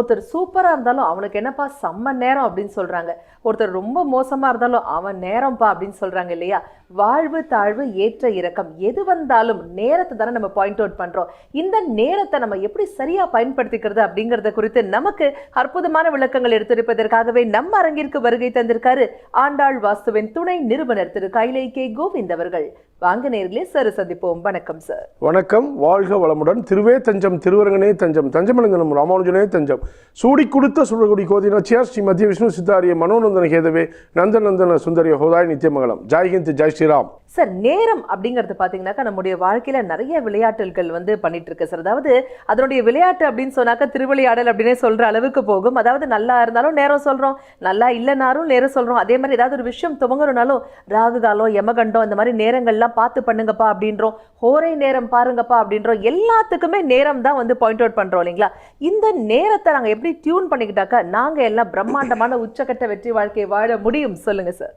ஒருத்தர் சூப்பராக இருந்தாலும் அவனுக்கு என்னப்பா செம்ம நேரம் அப்படின்னு சொல்கிறாங்க ஒருத்தர் ரொம்ப மோசமாக இருந்தாலும் அவன் நேரம்ப்பா அப்படின்னு சொல்கிறாங்க இல்லையா? வாழ்வு தாழ்வு ஏற்ற இறக்கம். எது வந்தாலும் நேரத்தை தானே நம்ம பாயிண்ட் அவுட் பண்ணுறோம் இந்த நேரத்தை நம்ம எப்படி சரியா பயன்படுத்திக்கிறது அப்படிங்கிறத குறித்து நமக்கு அற்புதமான விளக்கங்கள் எடுத்திருப்பதற்காகவே நம்ம அரங்கிற்கு வருகை தந்திருக்காரு ஆண்டாள் வாஸ்துவின் துணை நிறுவனர் திரு கைலை கே கோவிந்த் அவர்கள். வாங்க நேர்களே சார் சந்திப்போம். வணக்கம் சார் வணக்கம். வாழ்க வளமுடன். திருவே தஞ்சம் திருவரங்கனே தஞ்சம் தஞ்சமலங்கனம் ராமானுஜனே தஞ்சம். சூடி கொடுத்த சுடகுடி கோதினாச்சியார் ஸ்ரீ மத்திய விஷ்ணு சித்தாரிய மனோநந்தன கேதவே நந்தநந்தன சுந்தரிய ஹோதாய் நித்தியமங்கலம் Joy Hind Joy Sriram. Sir நேரம் அப்படிங்கிறது பாத்தீங்கன்னாக்கா நம்முடைய வாழ்க்கையில நிறைய விளையாட்டுகள் வந்து பண்ணிட்டு இருக்கு சார் அதாவது அதனுடைய விளையாட்டு அப்படின்னு சொன்னாக்கா திருவிளையாடல் அப்படின்னே சொல்ற அளவுக்கு போகும். அதாவது நல்லா இருந்தாலும் நேரம் சொல்றோம் நல்லா இல்லைனாலும் நேரம் சொல்றோம். அதே மாதிரி ஏதாவது ஒரு விஷயம் துவங்கணும்னாலும் ராகு காலம் யமகண்டம் இந்த மாதிரி நேரங்கள்லாம் பார்த்து பண்ணுங்கப்பா அப்படின்றோம். ஹோரை நேரம் பாருங்கப்பா அப்படின்றோம். எல்லாத்துக்குமே நேரம் தான் வந்து பாயிண்ட் அவுட் பண்ணுறோம் இல்லைங்களா? இந்த நேரத்தை நாங்கள் எப்படி டியூன் பண்ணிக்கிட்டாக்கா நாங்கள் எல்லாம் பிரம்மாண்டமான உச்சக்கட்ட வெற்றி வாழ்க்கையை வாழ முடியும். சொல்லுங்கள் சார்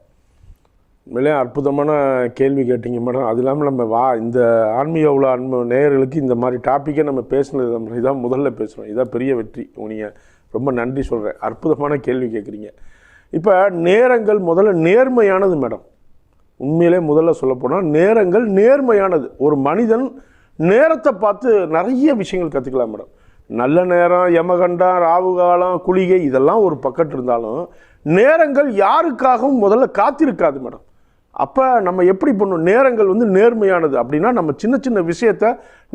மிக அற்புதமான கேள்வி கேட்டீங்க மேடம் அது இல்லாமல் நம்ம வா இந்த ஆன்மீக உள்ள அன்பு நேயர்களுக்கு இந்த மாதிரி டாப்பிக்கை நம்ம பேசுனது நம்ம இதான் முதல்ல பேசுகிறோம் இதான் பெரிய வெற்றி. நீங்கள் ரொம்ப நன்றி சொல்கிறேன் அற்புதமான கேள்வி கேட்குறீங்க இப்போ நேரங்கள் முதல்ல நேர்மையானது மேடம் உண்மையிலே முதல்ல சொல்லப்போனால் நேரங்கள் நேர்மையானது. ஒரு மனிதன் நேரத்தை பார்த்து நிறைய விஷயங்கள் கற்றுக்கலாம் மேடம். நல்ல நேரம் யமகண்டம் ராவு காலம் குளிகை இதெல்லாம் ஒரு பக்கத்து இருந்தாலும் நேரங்கள் யாருக்காகவும் முதல்ல காத்திருக்காது மேடம். அப்போ நம்ம எப்படி பண்ணணும் நேரங்கள் வந்து நேர்மையானது அப்படின்னா நம்ம சின்ன சின்ன விஷயத்த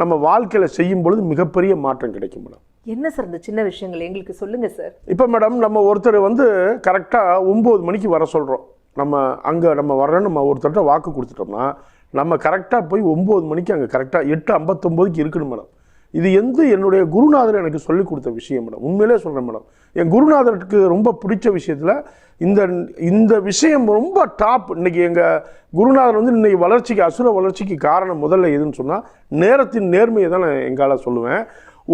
நம்ம வாழ்க்கையில் செய்யும் பொழுது மிகப்பெரிய மாற்றம் கிடைக்கும் மேடம். என்ன சார் இந்த சின்ன விஷயங்கள்? எங்களுக்கு சொல்லுங்க சார். இப்போ மேடம் நம்ம ஒருத்தர் வந்து கரெக்டாக ஒம்பது மணிக்கு வர சொல்கிறோம் நம்ம அங்கே நம்ம வர்றோன்னு நம்ம ஒருத்தர்கிட்ட வாக்கு கொடுத்துட்டோம்னா நம்ம கரெக்டாக போய் ஒம்பது மணிக்கு அங்கே கரெக்டாக எட்டு ஐம்பத்தொம்போதுக்கு இருக்கணும் மேடம் இது எந்த என்னுடைய குருநாதர் எனக்கு சொல்லிக் கொடுத்த விஷயம் மேடம் உண்மையிலே சொல்கிறேன் மேடம் என் குருநாதருக்கு ரொம்ப பிடிச்ச விஷயத்தில் இந்த இந்த விஷயம் ரொம்ப டாப் இன்றைக்கி எங்கள் குருநாதர் வந்து இன்றைக்கி வளர்ச்சிக்கு அசுர வளர்ச்சிக்கு காரணம் முதல்ல எதுன்னு சொன்னால் நேரத்தின் நேர்மையை தான் நான் எங்களால் சொல்லுவேன்.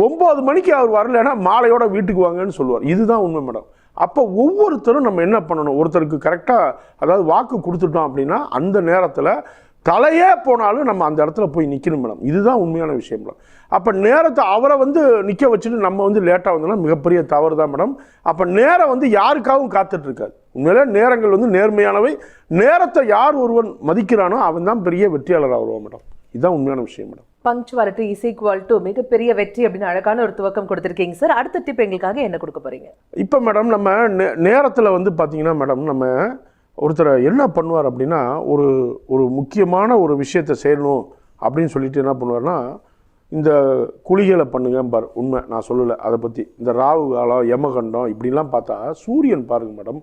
ஒம்பது மணிக்கு அவர் வரலைன்னா மாலையோட வீட்டுக்கு வாங்கன்னு சொல்லுவார். இதுதான் உண்மை மேடம் அப்போ ஒவ்வொருத்தரும் நம்ம என்ன பண்ணணும்? ஒருத்தருக்கு கரெக்டாக அதாவது வாக்கு கொடுத்துட்டோம் அப்படின்னா அந்த நேரத்தில் தலையே போனாலும் நம்ம அந்த இடத்துல போய் நிற்கணும் மேடம். இதுதான் உண்மையான விஷயம் மேடம். அப்போ நேரத்தை அவரை வந்து நிற்க வச்சுட்டு நம்ம வந்து லேட்டாக வந்தோம்னா மிகப்பெரிய தவறு தான் மேடம். அப்போ நேரம் வந்து யாருக்காகவும் காத்துட்ருக்காது உண்மையிலே நேரங்கள் வந்து நேர்மையானவை. நேரத்தை யார் ஒருவன் மதிக்கிறானோ அவன் தான் பெரிய வெற்றியாளராக வருவான் மேடம். இதுதான் உண்மையான விஷயம் madam. Punctuality is equal to மிகப்பெரிய வெற்றி அப்படின்னு அழகான ஒரு துவக்கம் கொடுத்துருக்கீங்க. சார் அடுத்த டிப் எங்களுக்காக என்ன கொடுக்க போறீங்க? இப்போ மேடம் நம்ம நே நேரத்தில் வந்து பார்த்தீங்கன்னா மேடம் நம்ம ஒருத்தர் என்ன பண்ணுவார் அப்படின்னா ஒரு ஒரு முக்கியமான ஒரு விஷயத்தை செய்யணும் அப்படின்னு சொல்லிட்டு என்ன பண்ணுவார்னா இந்த குளிகளை பண்ணுங்கம்பார் உண்மை நான் சொல்லலை அதை பற்றி இந்த ராகு காலம் யமகண்டம் இப்படிலாம் பார்த்தா சூரியன் பாருங்க மேடம்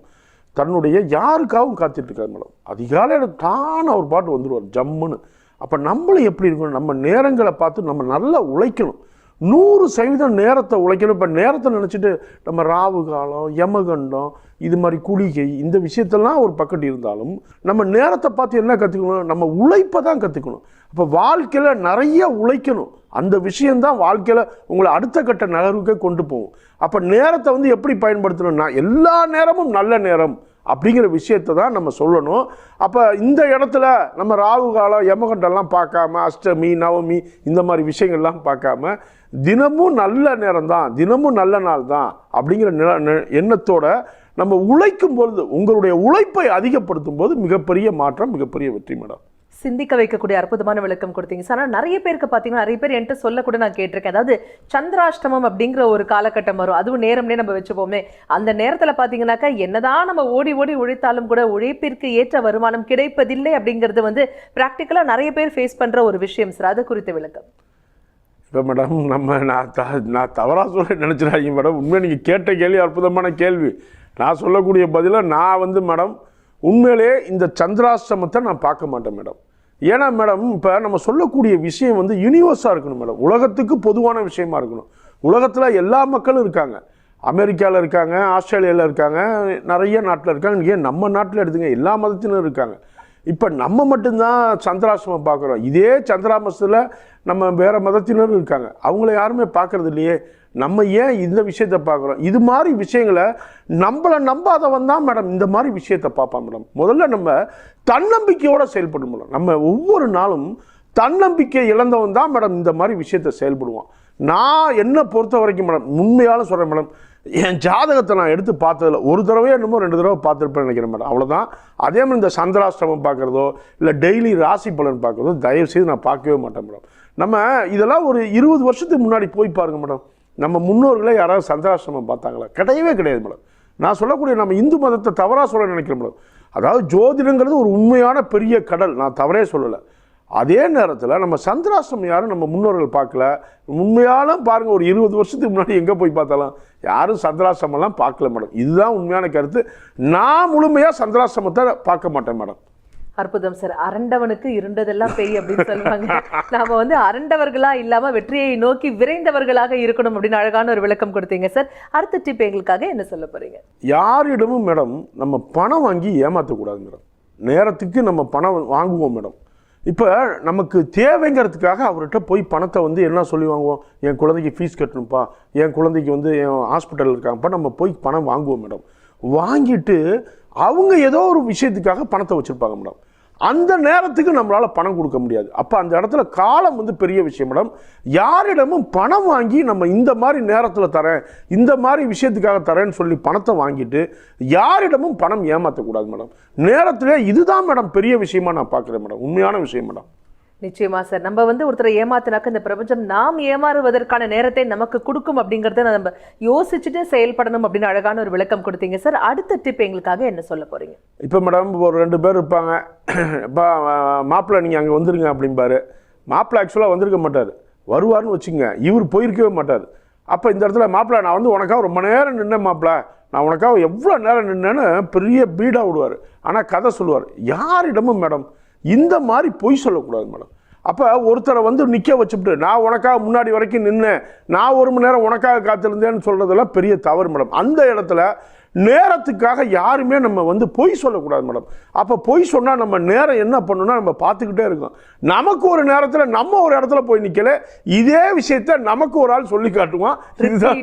தன்னுடைய யாருக்காகவும் காத்துட்டு இருக்காரு மேடம் அதிகாலையில் டான் ஒரு பாட்டு வந்துடுவார் ஜம்முன்னு. அப்போ நம்மளும் எப்படி இருக்கணும்? நம்ம நேரங்களை பார்த்து நம்ம நல்லா உழைக்கணும். நூறு சதவீதம் நேரத்தை உழைக்கணும். இப்போ நேரத்தை நினச்சிட்டு நம்ம ராவு காலம் யமகண்டம் இது மாதிரி குளிகை இந்த விஷயத்தெல்லாம் ஒரு பக்கத்து இருந்தாலும் நம்ம நேரத்தை பார்த்து என்ன கற்றுக்கணும் நம்ம உழைப்பை தான் கற்றுக்கணும் அப்போ வாழ்க்கையில் நிறைய உழைக்கணும். அந்த விஷயந்தான் வாழ்க்கையில் உங்களை அடுத்த கட்ட நகர்வுக்கே கொண்டு போகும். அப்போ நேரத்தை வந்து எப்படி பயன்படுத்தணும்னா எல்லா நேரமும் நல்ல நேரம். அப்படிங்கிற விஷயத்தை தான் நம்ம சொல்லணும். அப்போ இந்த இடத்துல நம்ம ராகு காலம் யமகண்டெல்லாம் பார்க்காம அஷ்டமி நவமி இந்த மாதிரி விஷயங்கள்லாம் பார்க்காம தினமும் நல்ல நேரம் தான் தினமும் நல்ல நாள் தான் அப்படிங்கிற நில- நெ- எண்ணத்தோட நம்ம உழைக்கும் பொழுது உங்களுடைய உழைப்பை அதிகப்படுத்தும் போது மிகப்பெரிய மாற்றம் மிகப்பெரிய வெற்றி மேடம். சிந்திக்க வைக்கக்கூடிய அற்புதமான விளக்கம் கொடுத்தீங்க. சார் ஆனால் நிறைய பேருக்கு பார்த்தீங்கன்னா நிறைய பேர் என்கிட்ட சொல்ல கூட நான் கேட்டிருக்கேன். அதாவது சந்திராஷ்டமம் அப்படிங்கிற ஒரு காலகட்டம் வரும். அதுவும் நேரம்னே நம்ம வச்சுப்போமே. அந்த நேரத்தில் பார்த்தீங்கன்னாக்கா என்னதான் நம்ம ஓடி ஓடி உழைத்தாலும் கூட உழைப்பிற்கு ஏற்ற வருமானம் கிடைப்பதில்லை அப்படிங்கிறது வந்து ப்ராக்டிக்கலாக நிறைய பேர் ஃபேஸ் பண்ணுற ஒரு விஷயம் சார். அது குறித்த விளக்கம். இப்போ மேடம் நம்ம நான் த நான் தவறாக சொல்ல நினச்சிடாதீங்க மேடம் உண்மையாக நீங்கள் கேட்ட கேள்வி அற்புதமான கேள்வி. நான் சொல்லக்கூடிய பதிலாக நான் வந்து மேடம் உண்மையிலே இந்த சந்திராஷ்டமத்தை நான் பார்க்க மாட்டேன் மேடம் ஏன்னா மேடம் இப்போ நம்ம சொல்லக்கூடிய விஷயம் வந்து யூனிவர்ஸாக இருக்கணும் மேடம் உலகத்துக்கு பொதுவான விஷயமா இருக்கணும். உலகத்தில் எல்லா மக்களும் இருக்காங்க. அமெரிக்காவில் இருக்காங்க ஆஸ்திரேலியாவில் இருக்காங்க நிறைய நாட்டில் இருக்காங்க. ஏன் நம்ம நாட்டில் எடுத்துங்க எல்லா மதத்தினரும் இருக்காங்க. இப்போ நம்ம மட்டும்தான் சந்திராசிரமம் பார்க்குறோம். இதே சந்திராமசத்தில் நம்ம வேறு மதத்தினரும் இருக்காங்க. அவங்கள யாருமே பார்க்குறது இல்லையே. நம்ம ஏன் இந்த விஷயத்தை பார்க்குறோம்? இது மாதிரி விஷயங்களை நம்மளை நம்பாதவன் தான் மேடம். இந்த மாதிரி விஷயத்தை பார்ப்பான் மேடம். முதல்ல நம்ம தன்னம்பிக்கையோடு செயல்படும் மேடம். நம்ம ஒவ்வொரு நாளும் தன்னம்பிக்கை இழந்தவன் தான் மேடம் இந்த மாதிரி விஷயத்தை செயல்படுவான். நான் என்ன பொறுத்த வரைக்கும் மேடம் உண்மையாலும் சொல்கிறேன் மேடம் என் ஜாதகத்தை நான் எடுத்து பார்த்ததில்ல. ஒரு தடவையோ என்னமோ ரெண்டு தடவை பார்த்துருப்பேன் நினைக்கிறேன் மேடம். அவ்வளோதான் அதே மாதிரி இந்த சந்திராஷ்டிரமம் பார்க்குறதோ இல்லை டெய்லி ராசி பலன் பார்க்குறதோ தயவுசெய்து நான் பார்க்கவே மாட்டேன் மேடம். நம்ம இதெல்லாம் ஒரு இருபது வருஷத்துக்கு முன்னாடி போய் பாருங்கள் மேடம். நம்ம முன்னோர்களே யாராவது சந்திராசிரமம் பார்த்தாங்களா? கிடையவே கிடையாது மேடம் நான் சொல்லக்கூடிய நம்ம இந்து மதத்தை தவறாக சொல்ல நினைக்கிறேன் மேடம் அதாவது ஜோதிடங்கிறது ஒரு உண்மையான பெரிய கடல். நான் தவறே சொல்லலை. அதே நேரத்தில் நம்ம சந்திராசிரமம் யாரும் நம்ம முன்னோர்கள் பார்க்கல. உண்மையாலும் பாருங்கள் ஒரு இருபது வருஷத்துக்கு முன்னாடி எங்கே போய் பார்த்தாலும் யாரும் சந்திராசிரமெல்லாம் பார்க்கல மேடம். இதுதான் உண்மையான கருத்து. நான் முழுமையாக சந்திராசிரமத்தை பார்க்க மாட்டேன் மேடம். அற்புதம் சார். அரண்டவனுக்கு இருண்டதெல்லாம் பெய் அப்படின்னு சொல்லுவாங்க. நாம வந்து அரண்டவர்களா இல்லாம வெற்றியை நோக்கி விரைந்தவர்களாக இருக்கணும் அப்படின்னு அழகான ஒரு விளக்கம் கொடுத்தீங்க சார். அடுத்த டிப் எங்களுக்காக என்ன சொல்ல போறீங்க? யாரிடமும் மேடம் நம்ம பணம் வாங்கி ஏமாற்றக்கூடாது மேடம் நேரத்துக்கு நம்ம பணம் வாங்குவோம் மேடம் இப்போ நமக்கு தேவைங்கிறதுக்காக அவர்கிட்ட போய் பணத்தை வந்து என்ன சொல்லி வாங்குவோம்? என் குழந்தைக்கு ஃபீஸ் கட்டணும்ப்பா. என் குழந்தைக்கு வந்து என் ஹாஸ்பிட்டல் இருக்காங்கப்பா. நம்ம போய் பணம் வாங்குவோம் மேடம் வாங்கிட்டு அவங்க ஏதோ ஒரு விஷயத்துக்காக பணத்தை வச்சுருப்பாங்க மேடம். அந்த நேரத்துக்கு நம்மளால் பணம் கொடுக்க முடியாது. அப்போ அந்த இடத்துல காலம் வந்து பெரிய விஷயம் மேடம். யாரிடமும் பணம் வாங்கி நம்ம இந்த மாதிரி நேரத்தில் தரேன் இந்த மாதிரி விஷயத்துக்காக தரேன்னு சொல்லி பணத்தை வாங்கிட்டு யாரிடமும் பணம் ஏமாற்றக்கூடாது மேடம். நேரத்தில் இதுதான் மேடம் பெரிய விஷயமா நான் பார்க்குறேன் மேடம். உண்மையான விஷயம் மேடம். நிச்சயமா சார் நம்ம வந்து ஒருத்தரை ஏமாத்தினாக்க இந்த பிரபஞ்சம் நாம் ஏமாறுவதற்கான நேரத்தை நமக்கு கொடுக்கும் அப்படிங்கிறத நம்ம யோசிச்சுட்டு செயல்படணும் அப்படின்னு அழகான ஒரு விளக்கம் கொடுத்தீங்க சார் அடுத்த டிப் எங்களுக்காக என்ன சொல்ல போறீங்க? இப்போ மேடம் ஒரு ரெண்டு பேர் இருப்பாங்க. இப்போ மாப்பிள்ளை நீங்கள் அங்கே வந்துருங்க அப்படிம்பாரு. மாப்பிள்ளை ஆக்சுவலாக வந்திருக்க மாட்டார். வருவார்னு வச்சுங்க இவர் போயிருக்கவே மாட்டார். அப்போ இந்த இடத்துல மாப்பிள்ளை நான் வந்து உனக்காக ரொம்ப நேரம் நின்னேன் மாப்பிள்ளை. நான் உனக்காக எவ்வளோ நேரம் நின்னேன்னு பெரிய பீடாக விடுவார். ஆனால் கதை சொல்லுவார். யாரிடமும் மேடம் இந்த மாதிரி பொய் சொல்லக்கூடாது மேடம். அப்போ ஒருத்தரை வந்து நிற்க வச்சுட்டு நான் உனக்காக முன்னாடி வரைக்கும் நின்னேன். நான் ஒரு மணி நேரம் உனக்காக காத்திருந்தேன்னு சொல்கிறதெல்லாம் பெரிய தவறு மேடம். அந்த இடத்துல நேரத்துக்காக யாருமே நம்ம வந்து பொய் சொல்லக்கூடாது மேடம். அப்போ பொய் சொன்னால் நம்ம நேரம் என்ன பண்ணணும்னா நம்ம பார்த்துக்கிட்டே இருக்கோம். நமக்கு ஒரு நேரத்தில் நம்ம ஒரு இடத்துல போய் நிற்கல இதே விஷயத்த நமக்கு ஒரு ஆள் சொல்லி காட்டுவான். இதுதான்.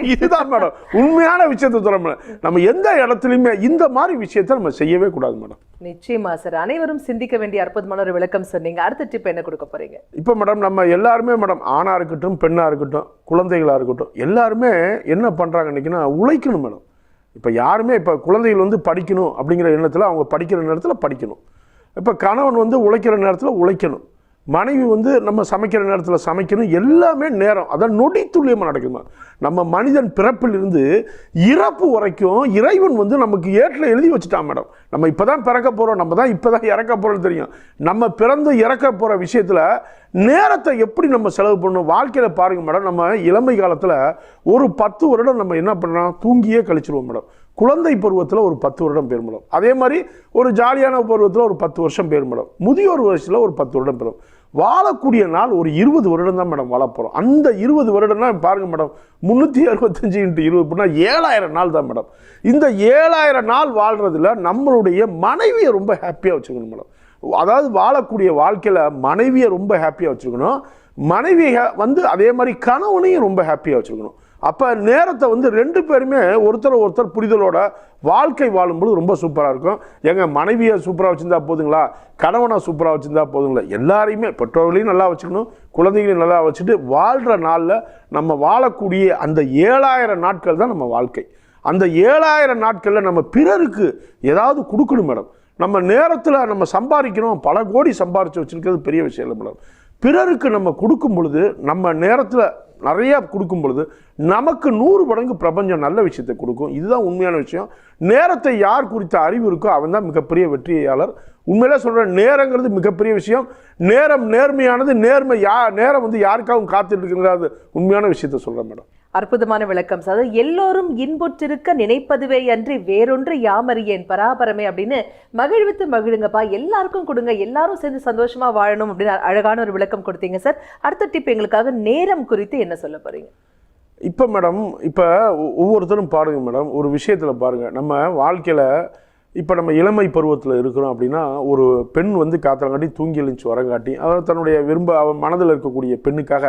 இதுதான் மேடம். உண்மையான விஷயத்தை சொல்ல மேடம். நம்ம எந்த இடத்துலையுமே இந்த மாதிரி விஷயத்தை நம்ம செய்யவே கூடாது மேடம். நிச்சயமா சார். அனைவரும் சிந்திக்க வேண்டிய அற்புதமான ஒரு விளக்கம் சொன்னீங்க அடுத்த டிப் என்ன கொடுக்க போறீங்க? இப்போ மேடம் நம்ம எல்லாருமே மேடம் ஆணாக இருக்கட்டும் பெண்ணாக இருக்கட்டும் குழந்தைகளாக இருக்கட்டும் எல்லாருமே என்ன பண்றாங்க இன்னைக்குன்னா உழைக்கணும் மேடம் இப்போ யாருமே இப்போ குழந்தைகள் வந்து படிக்கணும் அப்படிங்கிற எண்ணத்தில் அவங்க படிக்கிற நேரத்தில் படிக்கணும். இப்போ கணவன் வந்து உழைக்கிற நேரத்தில் உழைக்கணும். மனைவி வந்து நம்ம சமைக்கிற நேரத்தில் சமைக்கணும் எல்லாமே நேரம். அதான் நொடி துல்லியமாக நடக்குது நம்ம மனிதன் பிறப்பிலிருந்து இறப்பு வரைக்கும் இறைவன் வந்து நமக்கு ஏற்றில் எழுதி வச்சுட்டான் மேடம். நம்ம இப்போ தான் பிறக்க போகிறோம் நம்ம தான் இப்போ தான் இறக்க போகிறோம்னு தெரியும். நம்ம பிறந்து இறக்க போகிற விஷயத்தில் நேரத்தை எப்படி நம்ம செலவு பண்ணணும்? வாழ்க்கையில் பாருங்கள் மேடம் நம்ம இளமை காலத்தில் ஒரு பத்து வருடம் நம்ம என்ன பண்ணலாம்? தூங்கியே கழிச்சிருவோம் மேடம். குழந்தை பருவத்தில் ஒரு பத்து வருடம் பேர் மேடம். அதே மாதிரி ஒரு ஜாலியான பருவத்தில் ஒரு பத்து வருஷம் பேர் மேடம். முதியோர் வயசில் ஒரு பத்து வருடம் பெறும் வாழக்கூடிய நாள் ஒரு இருபது வருடம் தான் மேடம் வாழ போகிறோம் அந்த இருபது வருடம்னா பாருங்கள் மேடம் முந்நூற்றி அறுபத்தஞ்சு இன்ட்டு இருபது அப்படின்னா ஏழாயிரம் நாள் தான் மேடம். இந்த ஏழாயிரம் நாள் வாழ்கிறதுல நம்மளுடைய மனைவியை ரொம்ப ஹாப்பியாக வச்சுக்கணும் மேடம். அதாவது வாழக்கூடிய வாழ்க்கையில் மனைவியை ரொம்ப ஹாப்பியாக வச்சுருக்கணும். மனைவியை வந்து அதே மாதிரி கணவனையும் ரொம்ப ஹாப்பியாக வச்சுருக்கணும். அப்போ நேரத்தை வந்து ரெண்டு பேருமே ஒருத்தர் ஒருத்தர் புரிதலோட வாழ்க்கை வாழும்பொழுது ரொம்ப சூப்பராக இருக்கும். எங்கள் மனைவியை சூப்பராக வச்சுருந்தா போதுங்களா? கணவனை சூப்பராக வச்சுருந்தா போதுங்களா? எல்லாரையுமே பெற்றோர்களையும் நல்லா வச்சுக்கணும் குழந்தைகளையும் நல்லா வச்சுட்டு வாழ்கிற நாளில் நம்ம வாழக்கூடிய அந்த ஏழாயிரம் நாட்கள் தான் நம்ம வாழ்க்கை. அந்த ஏழாயிரம் நாட்களில் நம்ம பிறருக்கு ஏதாவது கொடுக்கணும் மேடம். நம்ம நேரத்தில் நம்ம சம்பாதிக்கணும் பல கோடி சம்பாரித்து வச்சுருக்கிறது பெரிய விஷயம் இல்லை மேடம் பிறருக்கு நம்ம கொடுக்கும் பொழுது நம்ம நேரத்தில் நிறையா கொடுக்கும் பொழுது நமக்கு நூறு மடங்கு பிரபஞ்சம் நல்ல விஷயத்தை கொடுக்கும். இதுதான் உண்மையான விஷயம். நேரத்தை யார் குறித்த அறிவு இருக்கோ அவன் தான் மிகப்பெரிய வெற்றியாளர். உண்மையிலே சொல்கிறேன் நேரங்கிறது மிகப்பெரிய விஷயம். நேரம் நேர்மையானது நேர்மை யா நேரம் வந்து யாருக்காகவும் காத்துட்டு இருக்குங்கிறது உண்மையான விஷயத்த சொல்கிறேன் மேடம். அற்புதமான விளக்கம். சார் எல்லோரும் இன்புற்றிருக்க நினைப்பதுவே அன்றி வேறொன்று யாமறியேன்? பராபரமே அப்படின்னு மகிழ்வித்து மகிழுங்கப்பா. எல்லாருக்கும் கொடுங்க. எல்லாரும் சேர்ந்து சந்தோஷமா வாழணும் அப்படின்னு அழகான ஒரு விளக்கம் கொடுத்தீங்க சார். அடுத்த டிப் எங்களுக்காக நேரம் குறித்து என்ன சொல்ல போறீங்க? இப்போ மேடம் இப்போ ஒவ்வொருத்தரும் பாருங்க மேடம். ஒரு விஷயத்தில் பாருங்கள் நம்ம வாழ்க்கையில் இப்போ நம்ம இளமை பருவத்தில் இருக்கிறோம் அப்படின்னா ஒரு பெண் வந்து காத்திரங்காட்டி தூங்கி எழுந்து வரங்காட்டி அவர் தன்னுடைய விரும்ப அவன் மனதில் இருக்கக்கூடிய பெண்ணுக்காக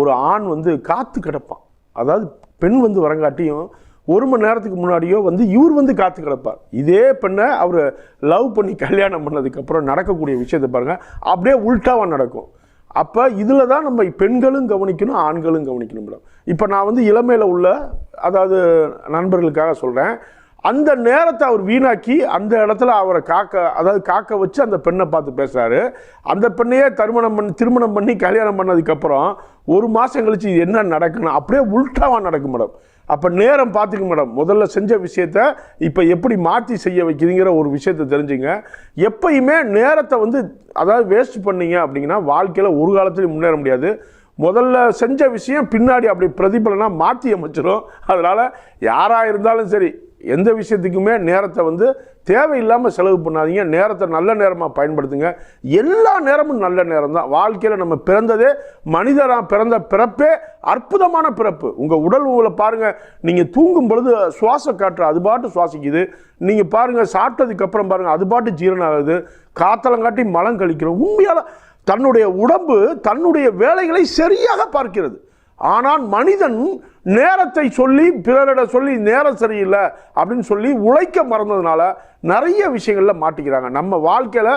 ஒரு ஆண் வந்து காத்து கிடப்பான். அதாவது பெண் வந்து வரங்காட்டியும் ஒரு மணி நேரத்துக்கு முன்னாடியோ வந்து இவர் வந்து காத்து கிடப்பார். இதே பெண்ணை அவர் லவ் பண்ணி கல்யாணம் பண்ணதுக்கப்புறம் நடக்கக்கூடிய விஷயத்தை பாருங்கள் அப்படியே உல்ட்டாவாக நடக்கும். அப்போ இதில் தான் நம்ம பெண்களும் கவனிக்கணும் ஆண்களும் கவனிக்கணும் மேடம். இப்போ நான் வந்து இளமையில் உள்ள அதாவது நண்பர்களுக்காக சொல்கிறேன் அந்த நேரத்தை அவர் வீணாக்கி அந்த இடத்துல அவரை காக்க அதாவது காக்க வச்சு அந்த பெண்ணை பார்த்து பேசுகிறாரு அந்த பெண்ணையே திருமணம் பண்ணி திருமணம் பண்ணி கல்யாணம் பண்ணதுக்கப்புறம் ஒரு மாதம் கழிச்சு இது என்ன நடக்குன்னு அப்படியே உல்டாவாக நடக்கும் மேடம். அப்போ நேரம் பார்த்துக்க மேடம். முதல்ல செஞ்ச விஷயத்த இப்போ எப்படி மாற்றி செய்ய வைக்கிறீங்கிற ஒரு விஷயத்தை தெரிஞ்சுங்க. எப்பயுமே நேரத்தை வந்து அதாவது வேஸ்ட் பண்ணீங்க அப்படிங்கன்னா வாழ்க்கையில் ஒரு காலத்துலையும் முன்னேற முடியாது. முதல்ல செஞ்ச விஷயம் பின்னாடி அப்படி பிரதிபலனாக மாற்றி அமைச்சிடும் அதனால் யாராக இருந்தாலும் சரி எந்த விஷயத்துக்குமே நேரத்தை வந்து தேவையில்லாமல் செலவு பண்ணாதீங்க. நேரத்தை நல்ல நேரமாக பயன்படுத்துங்க. எல்லா நேரமும் நல்ல நேரம் தான் வாழ்க்கையில் நம்ம பிறந்ததே மனிதராக பிறந்த பிறப்பே அற்புதமான பிறப்பு. உங்கள் உடல் உங்களை பாருங்கள் நீங்கள் தூங்கும் பொழுது சுவாச காற்று அது பாட்டு சுவாசிக்குது. நீங்கள் பாருங்கள் சாப்பிட்டதுக்கப்புறம் பாருங்கள் அது பாட்டு ஜீரணம் ஆகுது காத்தலங்காட்டி மலம் கழிக்கிறோம். உண்மையால் தன்னுடைய உடம்பு தன்னுடைய வேலைகளை சரியாக பார்க்கிறது. ஆனால் மனிதன் நேரத்தை சொல்லி பிறரிட சொல்லி நேரம் சரியில்லை அப்படின்னு சொல்லி உழைக்க மறந்ததுனால நிறைய விஷயங்களில் மாட்டிக்கிறாங்க. நம்ம வாழ்க்கையில்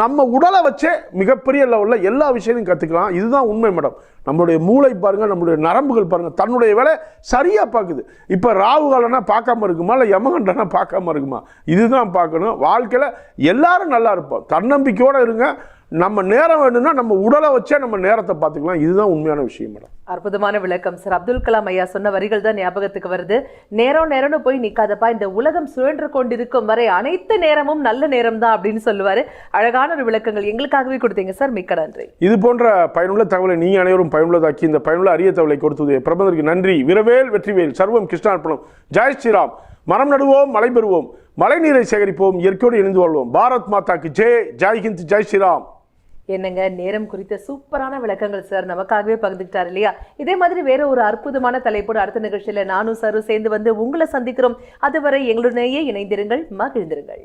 நம்ம உடலை வச்சே மிகப்பெரிய லெவலில் எல்லா விஷயத்தையும் கற்றுக்கலாம் இதுதான் உண்மை மேடம். நம்மளுடைய மூளை பாருங்கள் நம்மளுடைய நரம்புகள் பாருங்கள் தன்னுடைய வேலை சரியாக பார்க்குது. இப்போ ராகு காலம்னா பார்க்காம இருக்குமா? இல்லை யமகண்டனா பார்க்காம இருக்குமா? இதுதான் பார்க்கணும். வாழ்க்கையில் எல்லாரும் நல்லா இருப்போம். தன்னம்பிக்கையோடு இருங்க. நம்ம நேரம் வேணும்னா நம்ம உடலை வச்சே நம்ம நேரத்தை பார்த்துக்கலாம். இதுதான் உண்மையான விஷயம் மேடம். அற்புதமான விளக்கம். சார் அப்துல் கலாம் ஐயா சொன்ன வரிகள் தான் ஞாபகத்துக்கு வருது. நேரம் நேரம்னு போய் நிற்காதப்பா இந்த உலகம் சுழன்று கொண்டிருக்கும் வரை அனைத்து நேரமும் நல்ல நேரம் தான் அப்படின்னு சொல்லுவார். அழகான ஒரு விளக்கங்கள் எங்களுக்காகவே கொடுத்தீங்க சார். மிக்க நன்றி. இது போன்ற பயனுள்ள தகவலை நீங்கள் அனைவரும் பயனுள்ளதாக்கி இந்த பயனுள்ள அரிய தகவலை கொடுத்தது பிரபந்தருக்கு நன்றி. விரவேல் வெற்றிவேல் சர்வம் கிருஷ்ணார்ப்பணம் ஜெய் ஸ்ரீராம். மரம் நடுவோம் மழை பெறுவோம். மழை நீரை சேகரிப்போம் இயற்கையோடு இணைந்து வாழ்வோம். பாரத் மாதாக்கு ஜெய். ஜெய் ஹிந்த் ஜெய் ஸ்ரீராம். என்னங்க நேரம் குறித்த சூப்பரான விளக்கங்கள் சார். நமக்காகவே பகிர்ந்துக்கிட்டார் இல்லையா? இதே மாதிரி வேற ஒரு அற்புதமான தலைப்போடு அடுத்த நிகழ்ச்சியில் நானும் சாரும் சேர்ந்து வந்து உங்களை சந்திக்கிறோம். அதுவரை எங்களுடனேயே இணைந்திருங்கள் மகிழ்ந்திருங்கள்.